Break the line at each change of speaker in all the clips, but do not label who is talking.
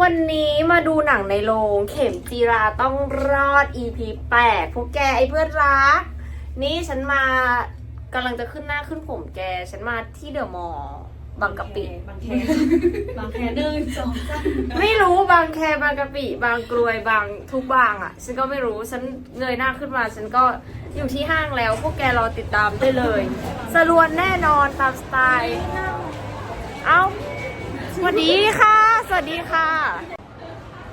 วันนี้มาดูหนังในโรงเข็มจีราต้องรอด EP 8พวกแกไอ้เพื่อนรัก นี่ฉันมากำลังจะขึ้นหน้าขึ้นผมแก ฉันมาที่เดอะมอลล์บางกะปิ
บางแคบางแคเดินสองสาม
ไม่รู้บางแคบางกะปิ บางกรวยบางทุกบางอะ ฉันก็ไม่รู้ฉันเงยหน้าขึ้นมา ฉันก็อยู่ที่ห้างแล้ว พวกแกรอติดตามได้เลย สรวนแน่นอนตามสไตล์ เอ้าส วัสดีค่ะ สวัสดีค่ะ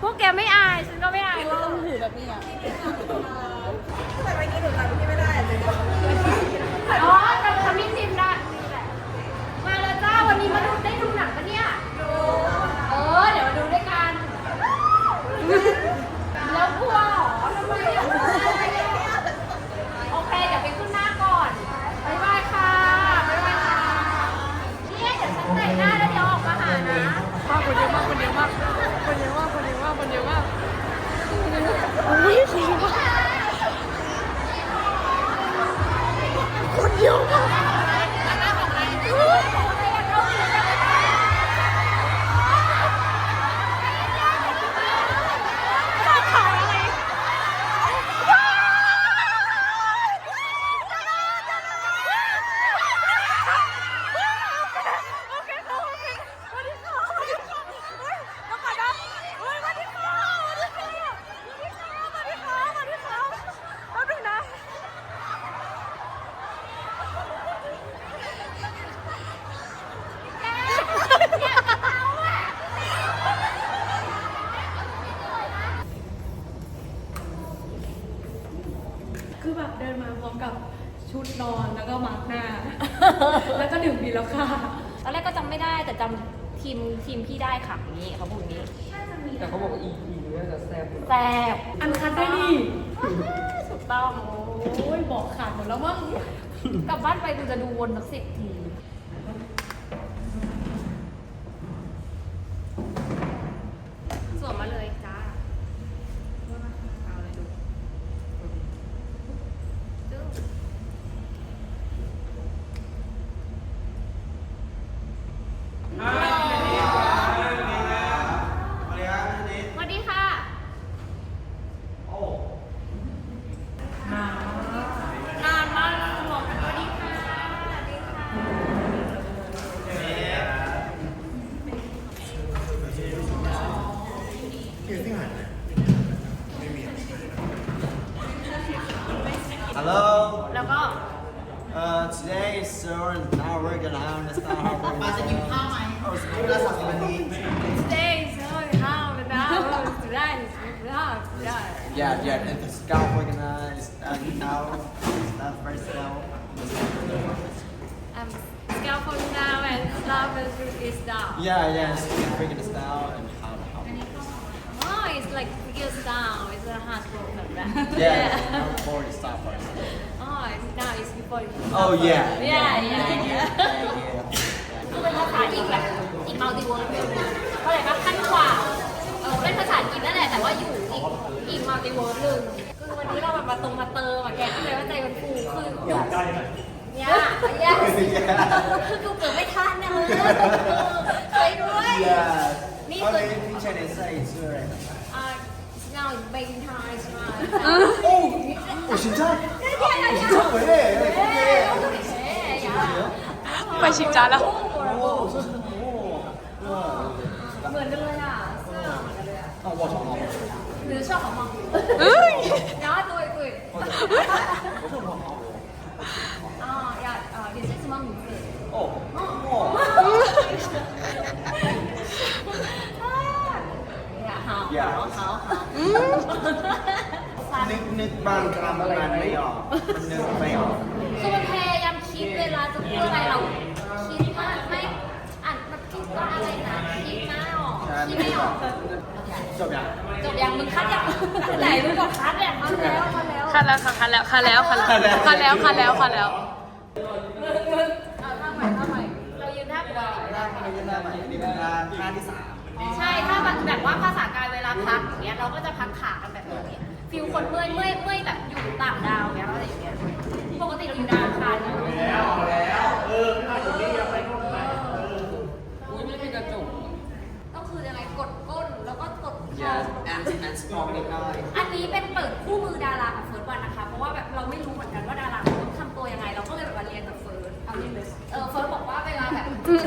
พวกแกไม่อาย ฉันก็ไม่อายว่า
ถือแบบนี้อะ
อ๋อแต่ทำมิ่งซิมได้มาแล้วจ้า วันนี้มาดูได้ดู สักสิบที
the scalp we're gonna start now. Start first now.
I'm scaffold now and love is down
Yeah, yeah, so we're figuring this out and how how.
oh it's like figure down it's a hard work like that
Yeah, now before the start first.
oh it's now it's before you
Oh yeah.
yeah yeah yeah
Yeah,
คือเป็นภาษาอีกแบบอีกมัลติเวิร์สเข้าใจปะขั้นกว่าเออเป็นภาษาอังกฤษนั่นแหละแต่ว่าอยู่อีกอีกมัลติเวิร์สหนึ่งคือวั นนี้เราแบบมาตรงมาเติมอะแกก็เลยว่าใจมันฟูคืออยู่เนี่ยเนี่ยคือกูเกิดไม่ทันนะมึงช่วยด้วย
yeah. Yeah.
นี่
How
คือ
many teacher they say it's right?
อ่า now it's baking time ใช่ไหม
Oh, oh, 진짜? 진짜 왜?
ไปชิมจานแล้ว
오, 소스. 오. 와.
เหมือนกันเลยอ่ะเสื้อเหมือนกันเลยอ่ะ
아, 와, 잠깐만.
女生好อ？然后对
对。อ
是黄毛。
啊呀啊，也是什么名字？
哦哦。
呀好，好好好。
นึกนึกบางคำมันไม่ออกนึกไม่ออก
คือมันพยายามคิดเวลาจะพูดอะไรเราคิดมากไม่อ่านมันคิดว่าอะไรนะคิดมากออกคิดไม่ออก
จบยัง
จบยังมึงคัดยังไหนมึงบอกคัดเนี่ยคัดแล้วคัดแล้ว
คันแล้วค่ะคันแล้วคันแล้วคันแล้วคันแล้วคันแล้วคันแล้ว
เอาท่าใหม่ท่าใหม่เรายืนท่าปกติ
หน้าไม่ได้หน้าใหม่นี่เป็นหน้าท่าที่สาม
ใช่ถ้าแบบว่าภาษากายเวลาพักอย่างเงี้ยเราก็จะพักขากันแบบนี้ฟิลคนเมื่อยเมื่อยเมื่อยแบบอยู่ต่างดาวเงี้ยอะไรอย่างเงี้ยปกติเราอยู่ดาวอังคารเนอะ
อุ้ยไม่มีกระจก
ต้องคือยังไง กดก้นแล้วก็กดคอ
Yes and and strong นิดหน่อย
อันนี้เป็นเปิดคู่มือดาราของเฟิร์สวันนะคะ เพราะว่าแบบเราไม่รู้เหมือนกันว่าดาราเขาต้องทำตัวยังไง เราก็เลยแบบมาเรียนกับเฟิร์สเอาเรียนเลยเออเฟิร์สบอกว่าเวลาแบบเจอผู้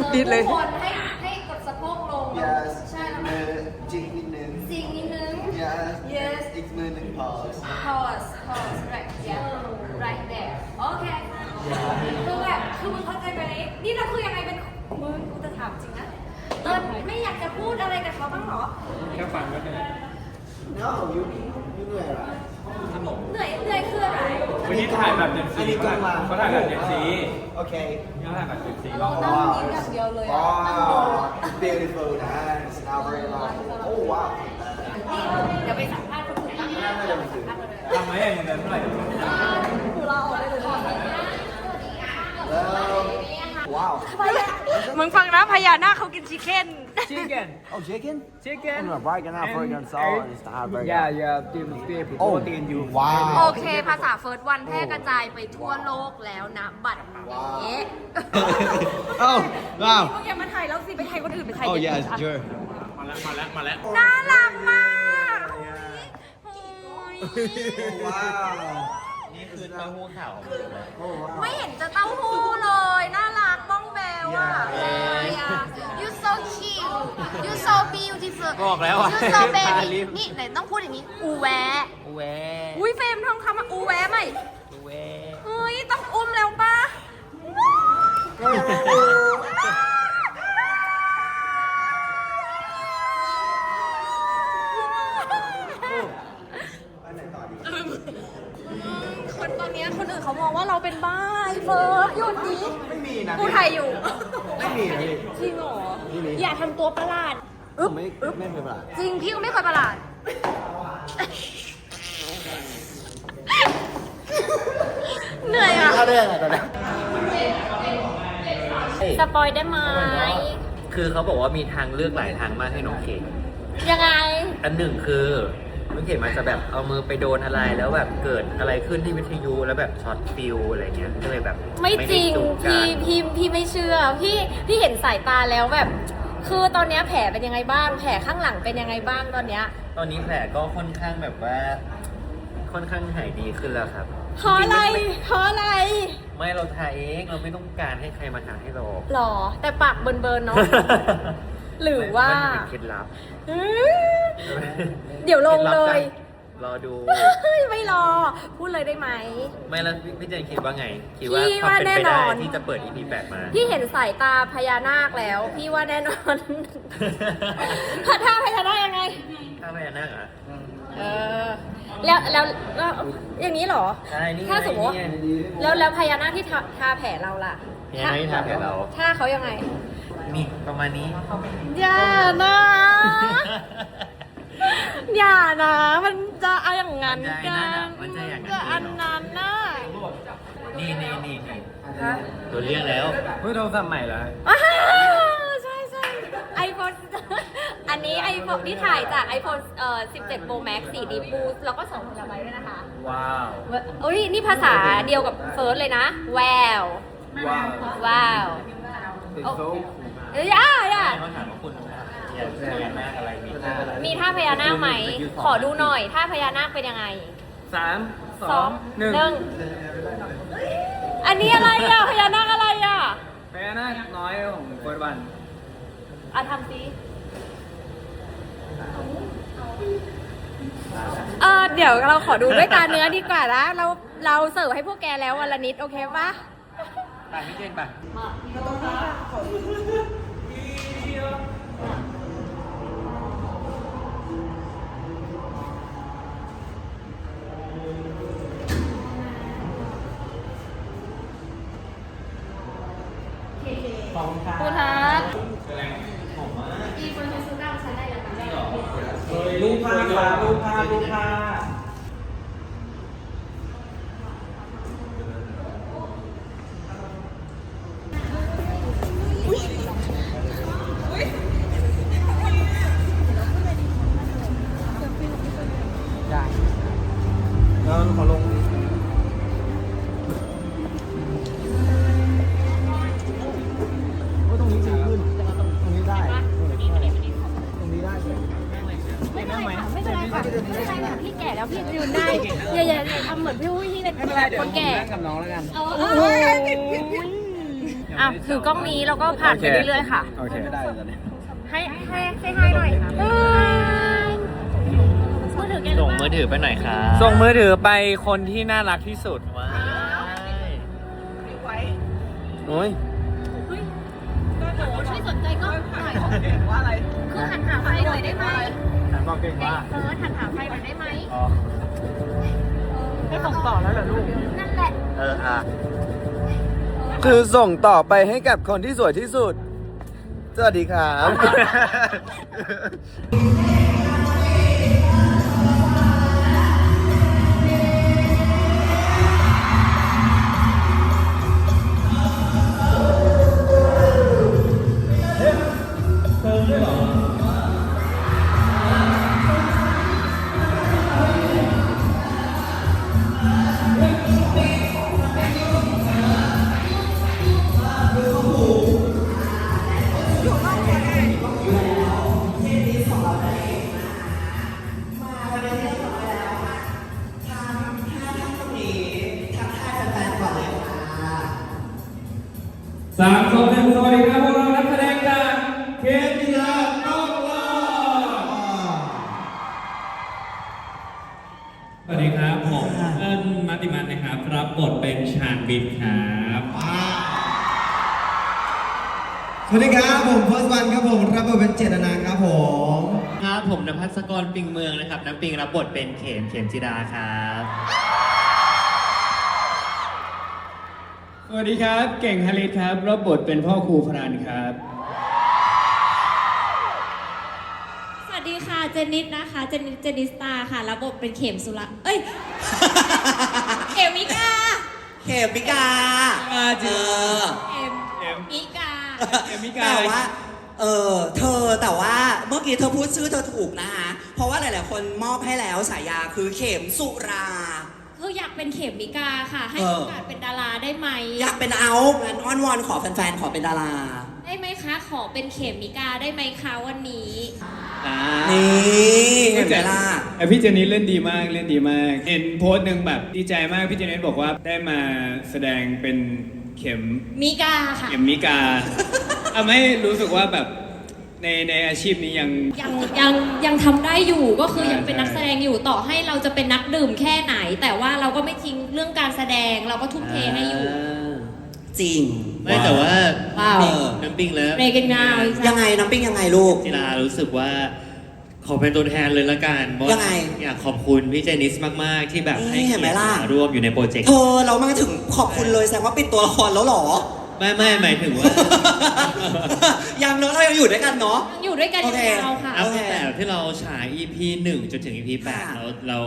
คนให้ให้กดสะโพกลง
Yes
ใช่แล้ว
มือจิกนิดนึง
จริงนิดนึง
Yes
Yes
อีกมือหนึ่ง pause
pause pause right yeah right there โอเคคือแบบคือมึงเข้าใจไหมนี่เราคือยังไงเป็นมึงกูจะถามจริงนะ เออไม่อยากจะพูดอะไรกับเขาบ้างเหรอ
แค่ฟังก็ได้
No you you เหนื่อยเหรอ
ขนม
เหนื่อยเหนื่อยคืออะไร
วันนี้ถ่ายแบบเจ็ด
อัน
สี
นี้กล้องมา
เขาถ่ายแบบเจ็ดสี
โอเค
เขาถ่ายแบบเจ็ดสีล
เรา
อง
นั่งยิ้มอย่างเดียวเลยอะ
Wow beautiful nice now very long Oh wow
เดี๋ยวไปสัมภาษณ์คนอื่นบ้างนะ
ไม่ได้ไม่ถึง
ทำไหมอย่างเงินเท่าไหร่
ดู เราเลยดูก่อน
แล้วว้าว
มึงฟังนะพญานาคเขากินชิคเก้น
chicken
Oh chicken
chicken
I'm not right now for your soul it's not very
yeah yeah ดื่มสเตียร์
Oh
โปรตีนอยู่
ว้าว
โอเคภาษาเฟิร์สวันแพร่กระจายไปทั่วโลกแล้วนะบัตรนี้
Oh wow
มึงอย่ามาถ่ายแล้วสิไปถ่ายคนอื่นไปถ่าย
Oh
เด็ก
yes
อื่น
sure
มาแล้วมาแล้วมาแล้ว
น่ารักมาก
ว้าว
นี่คือเต้าหู้ขาว
โอ้ว้าว
ไม่เห็นจะเต้าหู้เลย น่ารักบ้องแววอะ you so cute you so beautiful
บอกแล้วอะ
you so
ทา
baby
ลิป
นี่ไหนต้องพูดอย่างนี้ อูแวะ
แหว
อุ้ยเฟรมทองคำอะอูแวะไหม
แหว
เฮ้ย ต้องอุ้มแล้วปะคน เนี้ยคนอื่นเขามองว่าเราเป็นบ้าไอ้เฟิร์สหยุดนี้
ไม่มีนะ
กูถ่ายอยู่
ไม่มีนะพี่
จริงเหรอ
ไม่มี
อย่าทำตัวประหลาด
ผมไม่ไม่เป็นไร
จริง พี่ก็ไม่เคยประหลาด เหนื่อยอะ
ถ้าเรื่องอะไรตอนนี้
สปอยได้ไหม
คือเขาบอกว่ามีทางเลือกหลายทางมากให้น้องเขต
ยังไง
อันหนึ่งคือ น้องเขตมันจะแบบเอามือไปโดนอะไรแล้วแบบเกิดอะไรขึ้นที่วิทยุแล้วแบบช็อตฟิวอะไรเงี้ยก็เลยแบบ
ไม่จริง
ด้จูบกั
พี่
น
พี่พี่ไม่เชื่อพี่พี่เห็นสายตาแล้วแบบ คือตอนเนี้ยแผลเป็นยังไงบ้าง แผลข้างหลังเป็นยังไงบ้างตอนเนี้ย
ตอนนี้แผลก็ค่อนข้างแบบว่า ค่อนข้างหายดีขึ้นแล้วครับ
เพราะอะไร
จงๆม่
เพราะอะไร
ไม่เราทาเองเราไม่ต้องการให้ใครมาทาให้เรา
หรอแต่ปากเบิร์นเบิร์นๆเนาะ หรือว่า
นเป็นเคล็ดลับ
อื้อเดี๋ยวลงเลย
รอดู
ไม่รอ พูดเลยได้ไหม
ไม่แล้วพี่พี่เจนคิดว่าไง คิดว่า
พี่
ความ
ว่า
เป็น
แน่
ไป
น
ได้
อน
ที่จะเปิด EP แปดมา
พี่เห็นสายตาพญานาคแล้ว พี่ว่าแน่นอนพัท่าพญานาคยังไง
ถ้าพญานาคเหรอะ
เออ แล้วแล้วแล้วอย่างนี้เหรอ
ใช่นี่ไง
ถ้าสมมติว่า
นี่ไง
แล้วแล้วพญานาคที่ทาทาแผลเราล่ะ
พญานาคที่ทาแผลเรา
ท่าเขายังไง
นี่ประมาณนี้
อย่านะ อย่านะ มันจะเอาอย่างนั้น
มันจะ
กั
ไอ้นั่น
น
อะมันจะอย่างนั้น
จะอันนั้นน่ะ
นี่นี่นี่นี่
ฮะ
ตัวเรียกแล้ว
เฮ้ยโทรศัพท์ใหม่แล้ว
อ้าวใช่ใช่ไอโฟนอันนี้ไอโฟนที่ถ่ายจาก iPhone เอ่อ17 Pro Max 4D Boost แล้วก็2 t b ด้วยนะคะ
ว้าว
เอ้ยนี่ภาษาเดียวกับเฟิร์สเลยนะ แวว
ว้าว
ว้าว
เป็นโซ่
เอ้ยอะอะ
เขาถามว่าคุณอยากพญานาคอะไรมีท่าอะไร
มีท่าพญานาคไหม ขอดูหน่อยท่าพญานาคเป็นยังไง
สามสองหนึ่ง
อันนี้อะไรอะพญานาคอะไรอะ
พญานาคน้อยของเฟิร์สวัน
อะทำสิเออเดี๋ยวเราขอดูด้วยตาเนื้อดีกว่านะเราเราเสิร์ฟให้พวกแกแล้ววันละนิดโอเคปะ
ไปพี่เจนไป
ครู ไม่
เป็นไรค่ะไม่เป็นไรค่ะไม่เป็นไรค่ะพี่แก่แล้วพี่ยืนได้อย่าอย่าอย่าทำเหมือนพี่อุ้ยที่เป็นคนแก่
นั่งกับน้องแล้วกัน
โอ้โหอะถือกล้องนี้แล้วก็ผ่านไปเรื่อยๆค่ะ
โอเคได้ตอนนี้
ให้ให้ให้ให้หน่อยบายมือถือแก
ส่งมือถือไปหน่อยครับ
ส่งมือถือไปคนที่น่ารักที่สุด
ว้าย
โอ้ย
ช่วยสนใจกล้องหน่อยว่าอะไรคือหันหาไฟหน่อยได้ไหม
ฉัน บอกเก่งว่า
เฟิร์สหันหาไฟหน่อยได้ไหม
อ๋อ
ให้ส่งต่อแล้วเหรอลูก นั่นแหละ
เอออะ
คือส่งต่อไปให้กับคนที่สวยที่สุด สวัสดีครับ
ดีครับผมเอิญมัตติมันนะครับ รับบทเป็นชาญบินครับ
สวัสดีครับผมเฟิร์สวันครับผมรับบทเป็นเจตนาครับผม
ครับผมนภัสกรปิงเมืองนะครับน้ำปิงรับบทเป็นเขมเขมจิดาครับ
สวัสดีครับ เก่งฮาริสครับรับบทเป็นพ่อครูพรานครับ
นนิสนะคะ เจนนิสเจนนิสตาค่ะ ระบบเป็นเข็มสุระเอ้ย เข็มมิกา
เขมมิกา
อ่าจริง
เออ
เข็ม
เข็ม
มิกา
เข็มมิกา
แต่ว่า เออเธอแต่ว่าเมื่อกี้เธอพูดชื่อเธอถูกนะคะเพราะว่าหลาย ๆ คนมอบให้แล้วฉายาคือเข็มสุรา
คืออยากเป็นเข็มมิกาค่ะ ให้
เออ
โอกาสเป็นดาราได้ไหม
อยากเป็นเอางั้นอ้อนวอนขอแฟนๆ ขอเป็นดารา
ได้ไหมคะ ขอเป็นเข็มมิกาได้ไหมคะวันนี้
อ่า
นี่เห็นไหมล่ะ
แต่พี่เจนิสเล่นดีมากเล่นดีมาก เห็นโพสต์หนึ่งแบบดีใจมากพี่เจนิสบอกว่าได้มาแสดงเป็นเข็ม
มิกาค่ะ
เข็มมิกาทำให้รู้สึกว่าแบบ ในในอาชีพนี้ยัง
ยังยังยังทำได้อยู่ก็คือ
ใช่
ยังเป็นนักแสดงอยู่ต่อให้เราจะเป็นนักดื่มแค่ไหน แต่ว่าเราก็ไม่ทิ้งเรื่องการแสดงเราก็ทุ่มเทให้อยู่
จริง
ไม่แต่ว่า
ว้าว
เออ
น้ำปิงแล้ว
เรกันนาว
ยังไงน้ำปิ้งยังไงลูก
จิรารู้สึกว่า ขอเป็นตัวแทนเลยละกันเพราะ
ยังไง
อยากขอบคุณพี่เจนิสมาก ๆ ที่แบบให้
นี่เห็นไหมล่ะ
กียรติาร่วมอยู่ในโปรเจกต์
เธอเรามาถึงขอบคุณเลยแสดงว่าปิดตัวละครแล้วเหรอ
ไม่ไม่หมายถึงว่า
ยังเนอะเรายังอยู่ด้วยกันเนาะ
ยังอยู่ด้วยกัน
โอเค
ยาวๆค่ะ
นับ
โอเค
ตั้งแต่ที่เราฉาย EP 1 จนถึง EP 8
ค่ะ
เราเรา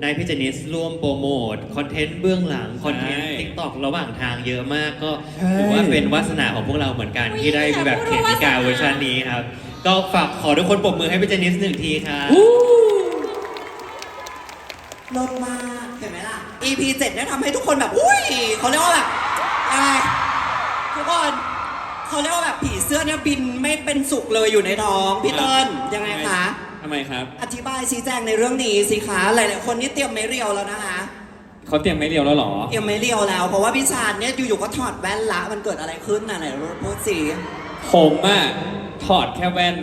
ได้พี่เจนิสร่วมโปรโมท คอนเทนต์เบื้องหลัง คอนเทนต์
ใช่
ทิกตอกระหว่างทางเยอะมากก็ถือว่าเป็นวาสนาของพวกเราเหมือนกัน
อุ๊ย
ที่ได้มีแบบ
อยาก
เขี
พู
ย
ด
น
ว่า
นิกา
วาสนา
เวอร์ชันนี้ครับ ก็ฝากขอทุกคนปรบมือให้พี่เจนิสหนึ่งทีครับ
ลดมากเห็นไหมล่ะ EP 7เนี่ยทำให้ทุกคนแบบ อุ้ยเขาเรียกว่าแบบยังไง ทุกคนเขาเรียกว่าแบบผีเสื้อเนี่ยบินไม่เป็นสุขเลยอยู่ในท้องพี่เติ้ลยังไงคะ
ทำไมครับ
อธิบายชี้แจงในเรื่องนี้สิคะหลายๆคนนี่เตรียมไม่เรียวแล้วนะคะ
เขาเตรียมไม่เรียวแล้วเหรอ
เตรียมไม่เรียวแล้ว เพราะว่าพี่ชาญเนี่ยอยู่ๆก็ถอดแว่นละมันเกิดอะไรขึ้นน่ะไหนพูดสิ
ผมอะถอดแค่แว่น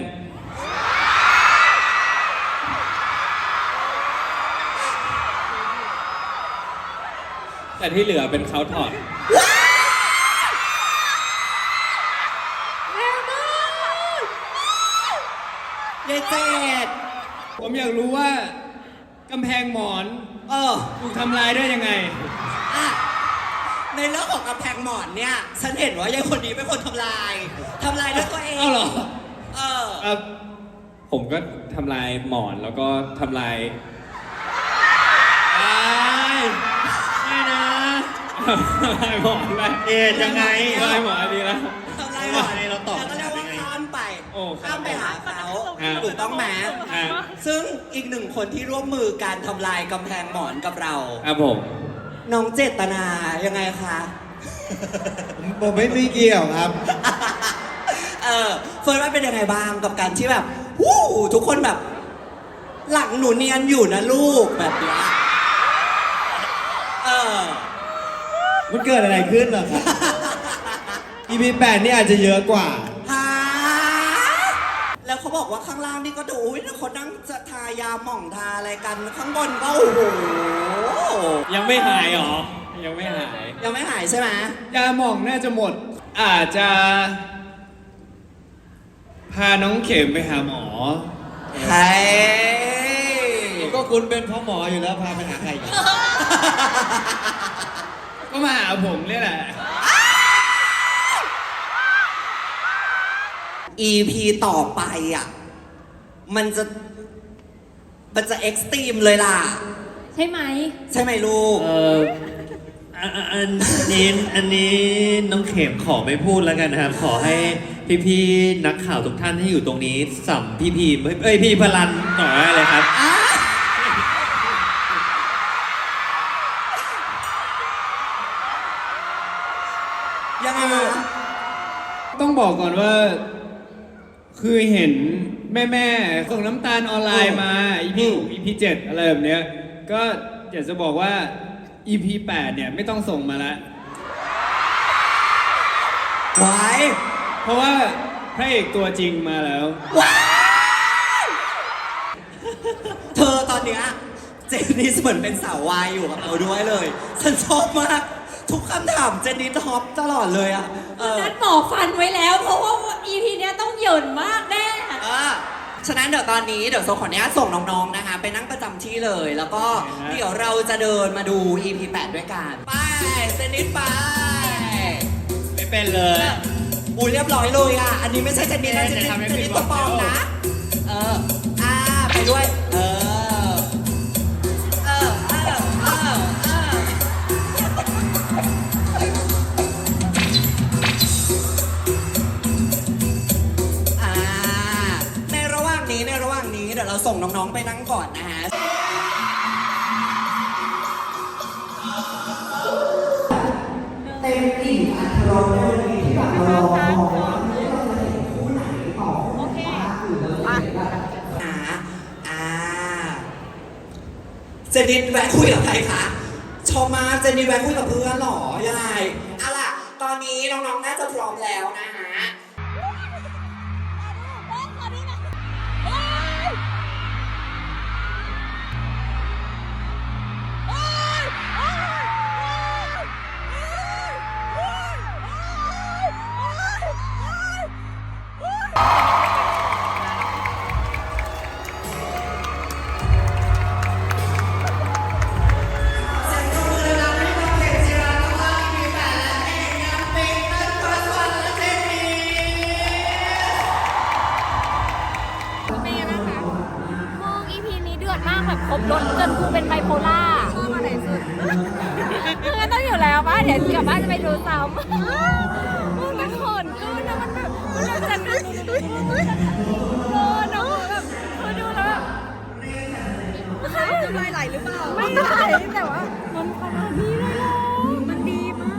แต่ที่เหลือเป็นเขาถอด
เยายเจด
ผมอยากรู้ว่ากำแพงหมอน
เออ
ถูกทำลายได้ยังไง
อะในเรื่องของกำแพงหมอนเนี่ย ฉันเห็นว่ายายคนนี้เป็นคนทำลายทำลายด้วยตัวเอง
เอ้าเหรอ
เออ
ครับผมก็ทำลายหมอนแล้วก็ทำลายไม่นะทำลายหมอนไป
เอ็ดยังไง
ทำลายหมอนดีแล้ว
ทำลายหมอน
เราตอบ
แล้วก็เรียกว่าข้ามไป
โอ้ครับ
ข้ามไปหาเขา
อ่า
ถูกต้องไหม
อะ
ซึ่งอีกหนึ่งคนที่ร่วมมือการทำลายกำแพงหมอนกับเรา
ครับผม
น้องเจตนายังไงคะ
ผมไม่มีเกี่ยวครับ
เออเฟิร์นว่าเป็นยังไงบ้างกับการที่แบบวู้ทุกคนแบบ หลังหนูเนียนอยู่นะลูกแบบเนี้ยเออ
มันเกิดอะไรขึ้นเหรอครับ EP 8นี่อาจจะเยอะกว่า
ฮะ แล้วเขาบอกว่าข้างล่างนี่ก็ดูอุ๊ยเขานั่งจะทายาหม่องทาอะไรกัน ข้างบนก็โอ้โห
ยังไม่หายหรอ ยังไม่หาย
ยังไม่หายใช่ไหม
ยาหมองน่าจะหมด อาจจะ พาน้องเข็มไปหาหมอ
เฮ้ย
ก็คุณเป็นพ่อหมออยู่แล้วพาไปหาใครอีก
ก็มาหาผมเนี่ยแหละ
EP ต่อไปอะ มันจะ มันจะเอ็กซ์ตรีมเลยล่ะ
ใช่ไหม
ใช่ไหมลูก
เอออันอันนี้อันนี้น้องเข็มขอไม่พูดแล้วกันนะครับ ขอให้พี่ๆนักข่าวทุกท่านที่อยู่ตรงนี้สัมพี่พีเอ้ยพี่พลันหน่อยเลยครับ
ยังไง
ต้องบอกก่อนว่า คือเห็นแม่แม่ๆส่งน้ำตาลออนไลน์มา EP 6 EP 7อะไรแบบเนี้ยก็อยากจะบอกว่า EP 8เนี่ยไม่ต้องส่งมาละ
ไว้
เพราะว่าพระเอกตัวจริงมาแล้ว
ว้ายเธอตอนเนี้ยเจนนิสเหมือนเป็นสาววายอยู่กับเราด้วยเลย ฉันชอบมาก ทุกคำถามเจนนิสท็อปตลอดเลยอะเออ
นัดหมอฟันไว้แล้ว เพราะว่า EP เนี้ยต้องเหยินมากแน่
เออฉะนั้นเดี๋ยวตอนนี้เดี๋ยวโซขออนุญาตส่งน้องๆนะคะ ไปนั่งประจำที่เลย แล้วก็เดี๋ยวเราจะเดินมาดู EP 8 ด้วยกัน ไปเจนนิสไป
ไม่เป็นเลย
อูเรียบร้อยเลยอะ อันนี้ไม่ใช่เจนนิสนะเจนนิส
จะทำให้
เจน
ผิ
นิ
ด
ส
หวั
ตัว
ง
ปลอม
แล้ว
นะ เออ อ่าไปด้วย ส่งน้องๆไปนั่งก่อนนะฮะเต็มอิ่มอัธรสในวันนี้ที่แบบเรารอคอยว่าเมื่อเราจะเห็นคู่ไหนต่อ
โอเค
หาอ่าเจนนิดแวะคุยกับใครคะชอบมากเจนนิดแวะคุยกับเพื่อนเหรอยังไงเอาล่ะตอนนี้น้องๆน่าจะพร้อมแล้วนะ
ไม่ไหลหรือเปล่า ไม่ไหลแต่ว่ามันขนาดนี้เลยเหรอมันดีมา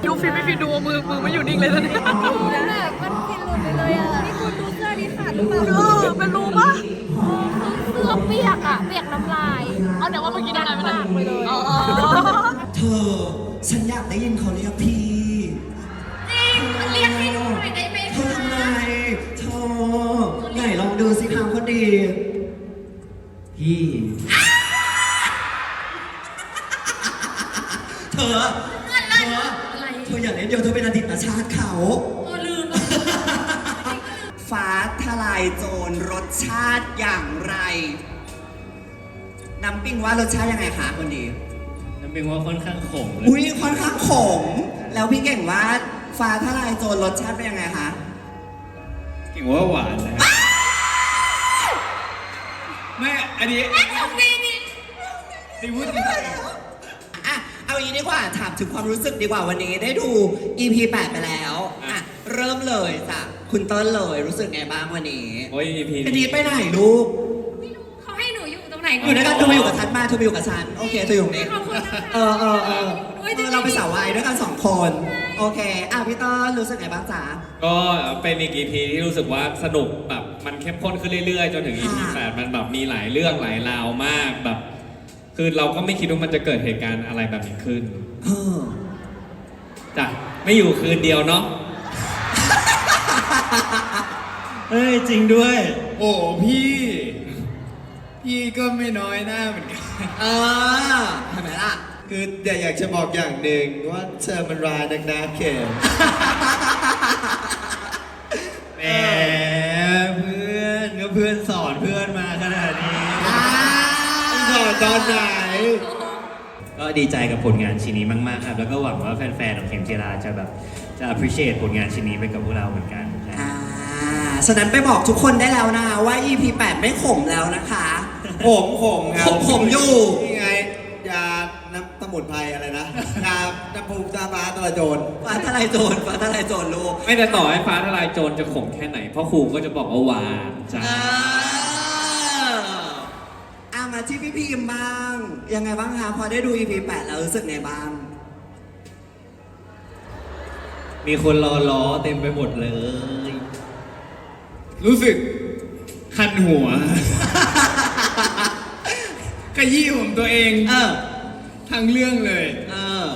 ก
ดูฟินไม่ฟินดูมือมือไม่อยู่นิ่งเลยตอนนี้
มันแบบมันฟินหลุดไปเลยอะนี่คุณดูเสื้อดีขาดหรือเปล่า
เออเป็นรูปะ
เสื้อเปียกอะเปียกน้ำลาย
เอาแต่ว่าเมื่อกี้ได้ไหม
ปากไปเลย
อ๋อ
เธอฉันอยากได้ยินเขาเรียกพี่
จริงเรียกให้หนูหน่อยได้ไหม
เธอทำไงเธอไหนลองดูสิคำคนดี ชาติเขา
เออลืม
ฟ้าทลายโจรรสชาติอย่างไร น้ำปิ้งว่ารสชาติยังไงคะคนดี
น้ำเป็นว่าค่อนข้างขมเลย
อุ้ยค่อนข้างขม แล้วพี่เก่งว่าฟ้าทลายโจรรสชาติเป็นยังไงคะ
เก่งว่าหวานนะไม่ อันนี้อันนี้พูดจริง
อะ เอาอย่างนี้ดีกว่าถามถึงความรู้สึกดีกว่าวันนี้ได้ดู EP 8 ไปแล้วอะเริ่มเลยจ้ะคุณเต้นเลยรู้สึกไงบ้างวันนี้
โอ้ย EP
พี่ดีไปไหนลูก
เขาให้หนูอยู่ตรงไหน
อยู่ด้วยกันเธอมาอยู่กับฉันมาเธอมาอยู่กับฉันโอเคเธออยู่ตรงนี้
ขอบคุณนะคะ
เออเออเออเออเราไปนสาววายด้วยกันสองคนโอเคอะพี่เต้นรู้สึกไงบ้างจ๊ะ
ก็เป็นอีก EP ที่รู้สึกว่าสนุกแบบมัน
เข้มข้นขึ้นเรื่อยๆ จนถึง EP แปดมันแบบมีหลายเรื่องหลายราวมากแบบ คือเราก็ไม่คิดว่ามันจะเกิดเหตุการณ์อะไรแบบนี้ขึ้น
เออ
จ้ะไม่อยู่คืนเดียวเนาะ
เฮ้ยจริงด้วย
โอ้พี่ พี่ก็ไม่น้อยหน้าเหมือนกัน
เออเห็นไหมล่ะ
คือเดี๋ยวอยากจะบอกอย่างหนึ่งว่าเธอมันร้ายนักนะเข็ม
แหม
ตอนไหน
ก็ดีใจกับผลงานชิ้นนี้มาก ๆ ครับ แล้วก็หวังว่าแฟนๆของเข็มจีราจะแบบจะ appreciate ผลงานชิ้นนี้ไปกับพวกเราเหมือนกันนะ
อ่าฉะนั้นไปบอกทุกคนได้แล้วนะว่า EP 8 ไม่ขมแล้วนะคะ
ผมผมครับ
ผมผมอยู่
นี่ไงยาน้ำสมุนไพรอะไรนะยาน้ำภูมิตาฟ้าตะละโจร
ฟ้าทลายโจรฟ้าทลายโจรลูก
ไม่แต่ต่อให้ฟ้าทลายโจรจะขมแค่ไหนพ่อครูก็จะบอกว่าหวานจ้ะ
เอออะมาที่ พี่พีมบ้าง ยังไงบ้างคะพอได้ดู EP 8 แล้วรู้สึกไงบ้าง
มีคนรอล้อเต็มไปหมดเลย
รู้สึกคันหัว ขยี้ผมตัวเอง
เออ
ทั้งเรื่องเลย
เออ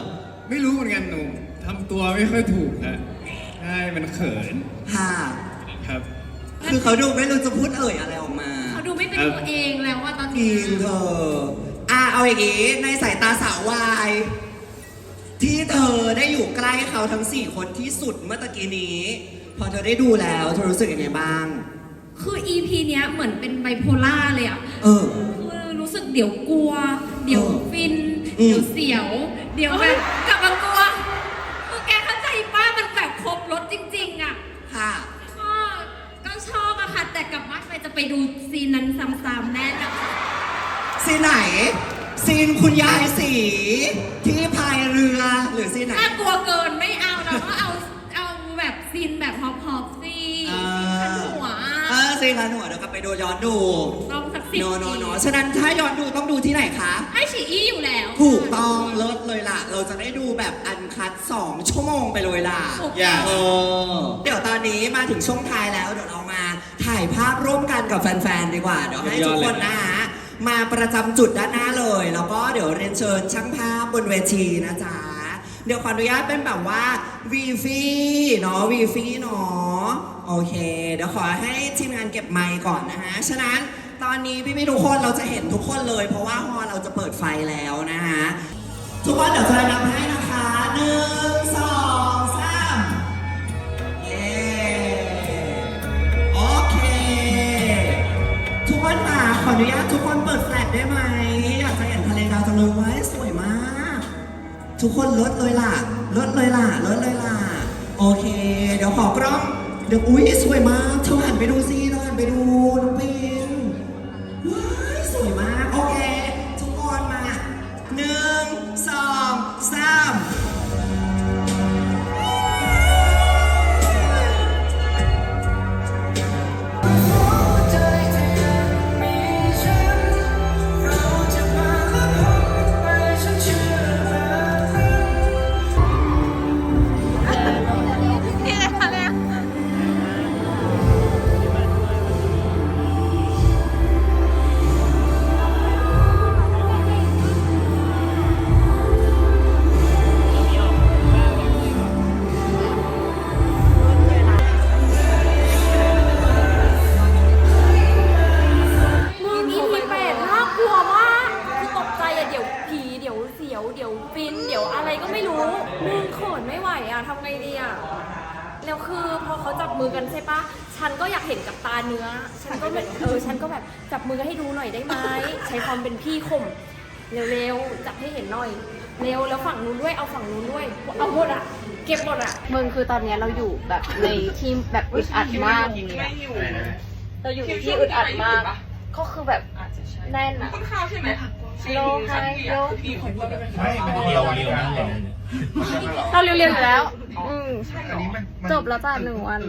ไม่รู้เหมือนกันหนูทำตัวไม่ค่อยถูกฮะใช่มันเขิน
ค่ะ
ครับ
คือเขาดูไม่รู้จะพูดเอ่ยอะไรออก
ตัวเองแล้วว่าตอน
จริ
นี้
งเธออะเอาอย่างงี้ในสายตาสาววาย ที่เธอได้อยู่ใกล้เขาทั้ง 4 คนที่สุดเมื่อตะกี้นี้ พอเธอได้ดูแล้ว เธอรู้สึกยังไงบ้าง
คือ EP เนี้ยเหมือนเป็นไบโพล่าเลยอะ
เออ
คือรู้สึกเดี๋ยวกลัว เดี๋ยวฟิน
อืม
เดี๋ยวเสียว เดี๋ยวแบบกลับมากลัว คือแกเข้าใจป้ามันแบบครบรถจริง ๆ อะ
ค่ะ
ก็ก็ชอบอะค่ะ แต่กลับบ้าน ไปจะไปดูซีนนั้นซ้ำๆแน่นอน
ซีนไหน ซีนคุณยายสี ที่พายเรือหรือซีนไหน
น่ากลัวเกินไม่เอาเราก็เอาเอาแบบซีนแบบฮอปฮอปๆสิ
อ่า
ขันหัว
เออซีนพันหัวเดี๋ยวกลับไปดูย้อนดู
ต้องสักสิบ
โนโนโนฉะนั้นถ้าย้อนดูต้องดูที่ไหนคะ
ให้ฉีอี้อยู่แล้ว
ถูกต้องเลิศเลยล่ะ เราจะได้ดูแบบอันคัด 2 ชั่วโมงไปเลยล่ะ
ถูก
อย่าเออเดี๋ยวตอนนี้มาถึงช่วงท้ายแล้ว เดี๋ยวเรามา ถ่ายภาพร่วมกันกับแฟนๆดีกว่าเดี๋ยวให้ทุกคนนะฮะมาประจำจุดด้านหน้าเลย แล้วก็เดี๋ยวเรียนเชิญช่างภาพบนเวทีนะจ๊ะเดี๋ยวขออนุญาตเป็นแบบว่าวีฟีเนาะวีฟีเนาะโอเค เดี๋ยวขอให้ทีมงานเก็บไมค์ก่อนนะฮะฉะนั้นตอนนี้พี่ๆทุกคนเราจะเห็นทุกคนเลย เพราะว่าฮอลเราจะเปิดไฟแล้วนะฮะทุกคนเดี๋ยวจะนับให้นะคะหนึ่งสอง คนค่ะขออนุญาตทุกคนเปิดแฟลชได้ไหมอยากจะเห็นทะเลดาวจังเลยไว้ยสวยมาก ทุกคนลดเลยล่ะลดเลยล่ะลดเลยล่ะ โอเค เดี๋ยวขอกล้อง เดี๋ยวอุ้ยสวยมากเธอหันไปดูซิเธอหันไปดูน้องปี
เก็บหมดอะมึงคือตอนนี้เราอยู่แบบในที่แบบอึดอัดมากเราอยู่ในที่อึดอัดมาก ก็คือแบบแน่นอะข้าวใช่ไหมโลไฮโลเราเร็วๆอยู่แล้ว อืมจบแล้วจ้ะหนึ่งวัน